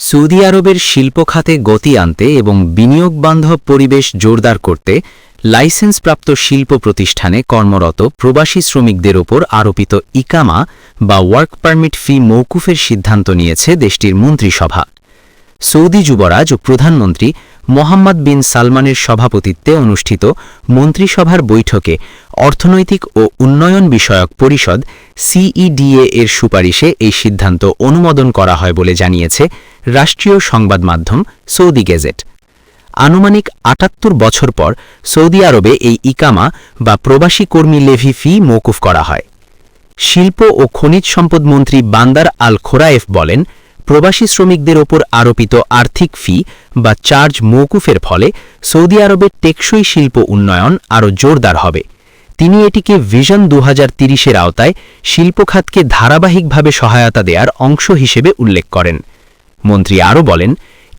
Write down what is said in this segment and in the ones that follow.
Saudi আরবের শিল্প খাতে গতি আনতে এবং বিনিয়োগ বান্ধব পরিবেশ জোরদার করতে লাইসেন্সপ্রাপ্ত শিল্প প্রতিষ্ঠানে কর্মরত প্রবাসী শ্রমিকদের ওপর আরোপিত ইকামা বা ওয়ার্ক পারমিট ফি মৌকুফের সিদ্ধান্ত নিয়েছে দেশটির মন্ত্রিসভা। সৌদি যুবরাজ ও প্রধানমন্ত্রী মোহাম্মদ বিন সালমানের সভাপতিত্বে অনুষ্ঠিত মন্ত্রিসভার বৈঠকে অর্থনৈতিক ও উন্নয়ন বিষয়ক পরিষদ সিইডিএ এর সুপারিশে এই সিদ্ধান্ত অনুমোদন করা হয় বলে জানিয়েছে রাষ্ট্রীয় সংবাদ মাধ্যম সৌদি গেজেট। আনুমানিক আটাত্তর বছর পর সৌদি আরবে এই ইকামা বা প্রবাসী কর্মী লেভি ফি মৌকুফ করা হয়। শিল্প ও খনিজ সম্পদ মন্ত্রী বান্দার আল খোরায়েফ বলেন প্রবাসী শ্রমিকদের ওপর আরোপিত আর্থিক ফি বা চার্জ মৌকুফের ফলে সৌদি আরবের টেকসই শিল্প উন্নয়ন আরও জোরদার হবে। তিনি এটিকে ভিশন দু এর আওতায় শিল্পখাতকে ধারাবাহিকভাবে সহায়তা দেওয়ার অংশ হিসেবে উল্লেখ করেন। মন্ত্রী আরও বলেন,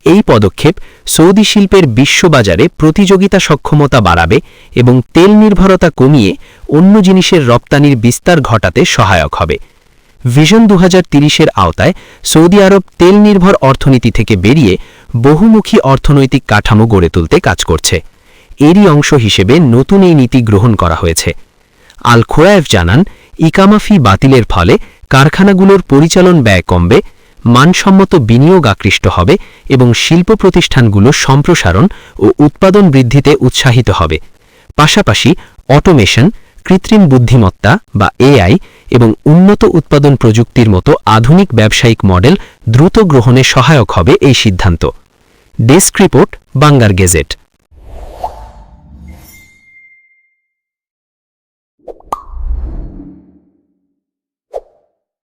এই পদক্ষেপ সৌদি শিল্পের বিশ্ববাজারে প্রতিযোগিতা সক্ষমতা বাড়াবে এবং তেল নির্ভরতা কমিয়ে অন্য জিনিসের রপ্তানির বিস্তার ঘটাতে সহায়ক হবে। ভিশন দু এর আওতায় সৌদি আরব তেল নির্ভর অর্থনীতি থেকে বেরিয়ে বহুমুখী অর্থনৈতিক কাঠামো গড়ে তুলতে কাজ করছে। এরই অংশ হিসেবে নতুন এই নীতি গ্রহণ করা হয়েছে। আল খোরায়েফ জানান ইকামাফি বাতিলের ফলে কারখানাগুলোর পরিচালন ব্যয় কমবে, মানসম্মত বিনিয়োগ আকৃষ্ট হবে এবং শিল্প প্রতিষ্ঠানগুলো সম্প্রসারণ ও উৎপাদন বৃদ্ধিতে উৎসাহিত হবে। পাশাপাশি অটোমেশন কৃত্রিম বুদ্ধিমত্তা বা এআই এবং উন্নত উৎপাদন প্রযুক্তির মতো আধুনিক ব্যবসায়িক মডেল দ্রুত গ্রহণে সহায়ক হবে এই সিদ্ধান্ত। ডেস্ক রিপোর্ট, বাংলার গেজেট।